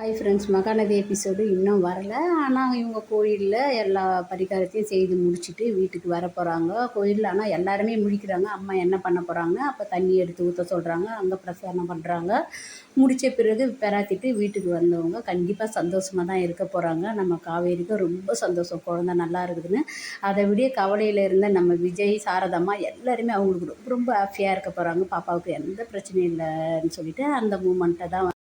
Hi friends Mahanadi episode இன்னும் வரல. ஆனால் இவங்க கோயிலில் எல்லா பரிகாரத்தையும் செய்து முடிச்சுட்டு வீட்டுக்கு வர போகிறாங்க கோயிலில் ஆனால் எல்லாருமே முழிக்கிறாங்க. அம்மா என்ன பண்ண போகிறாங்க அப்போ தண்ணி எடுத்து ஊற்ற சொல்கிறாங்க அங்கே பிரசாரம் பண்ணுறாங்க முடித்த பிறகு பெறாத்திட்டு வீட்டுக்கு வந்தவங்க கண்டிப்பாக சந்தோஷமாக தான் இருக்க போகிறாங்க நம்ம காவேரிக்கு ரொம்ப சந்தோஷம். குழந்த நல்லா இருக்குதுன்னு. அதை விட கவலையில் இருந்த நம்ம விஜய் சாரதம்மா எல்லாருமே அவங்களுக்கு ரொம்ப ரொம்ப ஹாப்பியாக இருக்க போகிறாங்க பாப்பாவுக்கு எந்த பிரச்சனையும் இல்லைன்னு சொல்லிட்டு அந்த மூமெண்ட்டை தான்